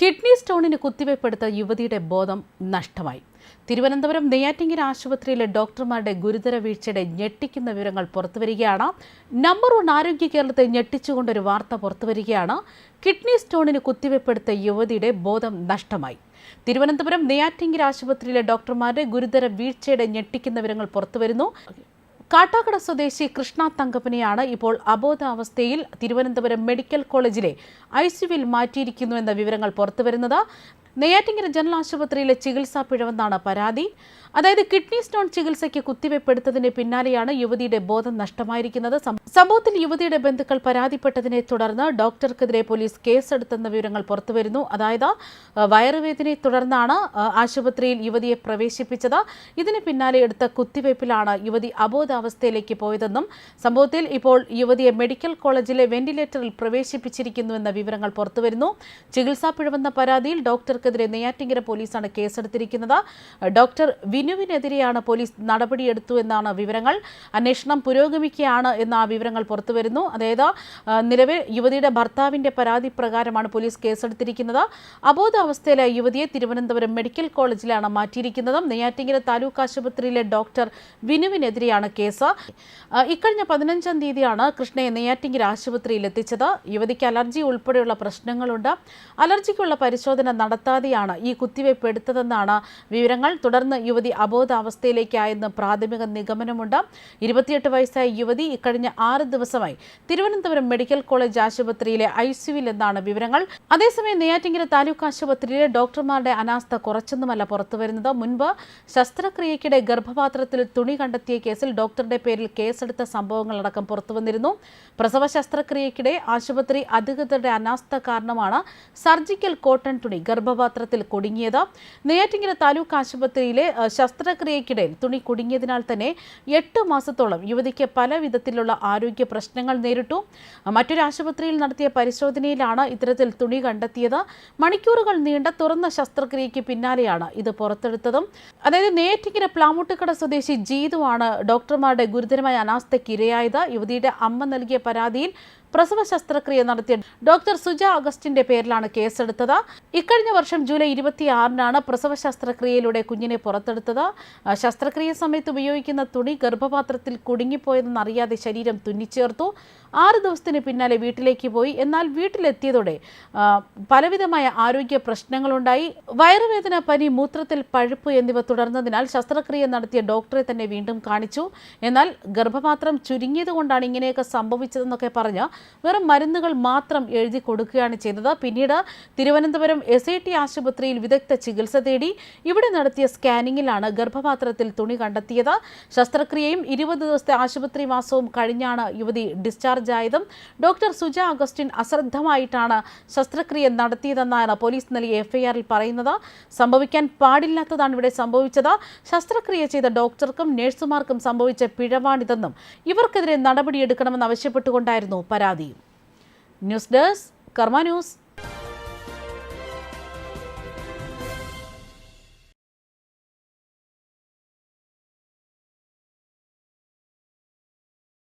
Kidney സ്റ്റോണിന് കുത്തിവയ്പ്പെടുത്ത യുവതിയുടെ ബോധം നഷ്ടമായി. തിരുവനന്തപുരം നെയ്യാറ്റിങ്കര ആശുപത്രിയിലെ ഡോക്ടർമാരുടെ ഗുരുതര വീഴ്ചയുടെ ഞെട്ടിക്കുന്ന വിവരങ്ങൾ പുറത്തുവരികയാണ്. നമ്പർ വൺ ആരോഗ്യ കേരളത്തെ ഞെട്ടിച്ചുകൊണ്ടൊരു വാർത്ത പുറത്തുവരികയാണ്. കിഡ്നി സ്റ്റോണിന് കുത്തിവയ്പ്പെടുത്ത യുവതിയുടെ ബോധം നഷ്ടമായി. തിരുവനന്തപുരം നെയ്യാറ്റിങ്കര ആശുപത്രിയിലെ ഡോക്ടർമാരുടെ ഗുരുതര വീഴ്ചയുടെ ഞെട്ടിക്കുന്ന വിവരങ്ങൾ പുറത്തുവരുന്നു. കാട്ടാക്കട സ്വദേശി കൃഷ്ണ തങ്കപ്പനെയാണ് ഇപ്പോൾ അബോധാവസ്ഥയിൽ തിരുവനന്തപുരം മെഡിക്കൽ കോളേജിലെ ഐ സിയുവിൽ മാറ്റിയിരിക്കുന്നു എന്ന വിവരങ്ങൾ പുറത്തുവരുന്നത്. നെയ്യാറ്റിങ്കര ജനറൽ ആശുപത്രിയിലെ ചികിത്സാ പിഴവെന്നാണ് പരാതി. അതായത് കിഡ്നി സ്റ്റോൺ ചികിത്സയ്ക്ക് കുത്തിവയ്പ്പെടുത്തതിന് പിന്നാലെയാണ് യുവതിയുടെ ബോധം നഷ്ടമായിരിക്കുന്നത്. സംഭവത്തിൽ യുവതിയുടെ ബന്ധുക്കൾ പരാതിപ്പെട്ടതിനെ തുടർന്ന് ഡോക്ടർക്കെതിരെ പോലീസ് കേസെടുത്തെന്ന വിവരങ്ങൾ പുറത്തുവരുന്നു. അതായത് വയറുവേദനയെ തുടർന്നാണ് ആശുപത്രിയിൽ യുവതിയെ പ്രവേശിപ്പിച്ചത്. ഇതിന് പിന്നാലെ എടുത്ത കുത്തിവയ്പ്പിലാണ് യുവതി അബോധാവസ്ഥയിലേക്ക് പോയതെന്നും സംഭവത്തിൽ ഇപ്പോൾ യുവതിയെ മെഡിക്കൽ കോളേജിലെ വെന്റിലേറ്ററിൽ പ്രവേശിപ്പിച്ചിരിക്കുന്നുവെന്ന വിവരങ്ങൾ പുറത്തുവരുന്നു. ചികിത്സാ പിഴവെന്ന പരാതിയിൽ ഡോക്ടർക്കെതിരെ നെയ്യാറ്റിങ്കര പോലീസാണ് കേസെടുത്തിരിക്കുന്നത്. ഡോക്ടർ വിനുവിനെതിരെയാണ് പോലീസ് നടപടിയെടുത്തു എന്നാണ് വിവരങ്ങൾ. അന്വേഷണം പുരോഗമിക്കുകയാണ് എന്ന വിവരങ്ങൾ പുറത്തുവരുന്നു. അതായത് നിലവിൽ യുവതിയുടെ ഭർത്താവിന്റെ പരാതി പ്രകാരമാണ് പോലീസ് കേസെടുത്തിരിക്കുന്നത്. അബോധാവസ്ഥയിലെ യുവതിയെ തിരുവനന്തപുരം മെഡിക്കൽ കോളേജിലാണ് മാറ്റിയിരിക്കുന്നത് നെയ്യാറ്റിങ്കര താലൂക്ക് ആശുപത്രിയിലെ ഡോക്ടർ വിനുവിനെതിരെയാണ് കേസ്. ഇക്കഴിഞ്ഞ പതിനഞ്ചാം തീയതിയാണ് കൃഷ്ണയെ നെയ്യാറ്റിങ്കര ആശുപത്രിയിൽ എത്തിച്ചത്. യുവതിക്ക് അലർജി ഉൾപ്പെടെയുള്ള പ്രശ്നങ്ങളുണ്ട്. അലർജിക്കുള്ള പരിശോധന നടത്താതെയാണ് ഈ കുത്തിവയ്പ് എടുത്തതെന്നാണ് വിവരങ്ങൾ. തുടർന്ന് യുവതി അബോധാവസ്ഥയിലേക്കായെന്ന് പ്രാഥമിക നിഗമനമുണ്ട്. ഇരുപത്തിയെട്ട് വയസ്സായ യുവതി ഇക്കഴിഞ്ഞ ആറ് ദിവസമായി തിരുവനന്തപുരം മെഡിക്കൽ കോളേജ് ആശുപത്രിയിലെ ഐ സിയുവിൽ എന്നാണ് വിവരങ്ങൾ. അതേസമയം നെയ്യാറ്റിങ്കര താലൂക്ക് ആശുപത്രിയിലെ ഡോക്ടർമാരുടെ അനാസ്ഥ കുറച്ചൊന്നുമല്ല പുറത്തുവരുന്നത്. മുൻപ് ശസ്ത്രക്രിയയ്ക്കിടെ ഗർഭപാത്രത്തിൽ തുണി കണ്ടെത്തിയ കേസിൽ ഡോക്ടറുടെ പേരിൽ കേസെടുത്ത സംഭവങ്ങളടക്കം പുറത്തുവന്നിരുന്നു. പ്രസവ ശസ്ത്രക്രിയയ്ക്കിടെ ആശുപത്രി അധികൃതരുടെ അനാസ്ഥ കാരണമാണ് സർജിക്കൽ കോട്ടൺ തുണി ഗർഭപാത്രത്തിൽ കുടുങ്ങിയത്. നെയ്യാറ്റിങ്കര താലൂക്ക് ആശുപത്രിയിലെ ശസ്ത്രക്രിയക്കിടയിൽ തുണി കുടുങ്ങിയതിനാൽ തന്നെ എട്ട് മാസത്തോളം യുവതിക്ക് പല വിധത്തിലുള്ള ആരോഗ്യ പ്രശ്നങ്ങൾ നേരിട്ടു. മറ്റൊരു ആശുപത്രിയിൽ നടത്തിയ പരിശോധനയിലാണ് ഇത്തരത്തിൽ തുണി കണ്ടെത്തിയത്. മണിക്കൂറുകൾ നീണ്ട തുറന്ന ശസ്ത്രക്രിയയ്ക്ക് പിന്നാലെയാണ് ഇത് പുറത്തെടുത്തതും. അതായത് നെയ്യാറ്റിങ്കര പ്ലാമുട്ടിക്കട സ്വദേശി ജീതുവാണ് ഡോക്ടർമാരുടെ ഗുരുതരമായ അനാസ്ഥയ്ക്ക് ഇരയായത്. യുവതിയുടെ അമ്മ നൽകിയ പരാതിയിൽ പ്രസവ ശസ്ത്രക്രിയ നടത്തിയ ഡോക്ടർ സുജ അഗസ്റ്റിന്റെ പേരിലാണ് കേസെടുത്തത്. ഇക്കഴിഞ്ഞ വർഷം ജൂലൈ ഇരുപത്തിയാറിനാണ് പ്രസവ ശസ്ത്രക്രിയയിലൂടെ കുഞ്ഞിനെ പുറത്തെടുത്തത്. ശസ്ത്രക്രിയ സമയത്ത് ഉപയോഗിക്കുന്ന തുണി ഗർഭപാത്രത്തിൽ കുടുങ്ങിപ്പോയതെന്നറിയാതെ ശരീരം തുന്നിച്ചേർത്തു. ആറ് ദിവസത്തിന് പിന്നാലെ വീട്ടിലേക്ക് പോയി. എന്നാൽ വീട്ടിലെത്തിയതോടെ പലവിധമായ ആരോഗ്യ പ്രശ്നങ്ങളുണ്ടായി. വയറുവേദന പനി മൂത്രത്തിൽ പഴുപ്പ് എന്നിവ തുടർന്നതിനാൽ ശസ്ത്രക്രിയ നടത്തിയ ഡോക്ടറെ തന്നെ വീണ്ടും കാണിച്ചു. എന്നാൽ ഗർഭപാത്രം ചുരുങ്ങിയതുകൊണ്ടാണ് ഇങ്ങനെയൊക്കെ സംഭവിച്ചതെന്നൊക്കെ പറഞ്ഞ് വെറും മരുന്നുകൾ മാത്രം എഴുതി കൊടുക്കുകയാണ് ചെയ്തത്. പിന്നീട് തിരുവനന്തപുരം എസ് ഐ ടി ആശുപത്രിയിൽ വിദഗ്ധ ചികിത്സ തേടി ഇവിടെ നടത്തിയ സ്കാനിങ്ങിലാണ് ഗർഭപാത്രത്തിൽ തുണി കണ്ടെത്തിയത്. ശസ്ത്രക്രിയയും ഇരുപത് ദിവസത്തെ ആശുപത്രി മാസവും കഴിഞ്ഞാണ് യുവതി ഡിസ്ചാർജ് ആയതും. ഡോക്ടർ സുജ അഗസ്റ്റിൻ അശ്രദ്ധമായിട്ടാണ് ശസ്ത്രക്രിയ നടത്തിയതെന്നാണ് പോലീസ് നൽകിയ എഫ്ഐആറിൽ പറയുന്നത്. സംഭവിക്കാൻ പാടില്ലാത്തതാണ് ഇവിടെ സംഭവിച്ചത്. ശസ്ത്രക്രിയ ചെയ്ത ഡോക്ടർക്കും നഴ്സുമാർക്കും സംഭവിച്ച പിഴവാണിതെന്നും ഇവർക്കെതിരെ നടപടിയെടുക്കണമെന്ന് ആവശ്യപ്പെട്ടുകൊണ്ടായിരുന്നു പരാതി. News desk Karma news.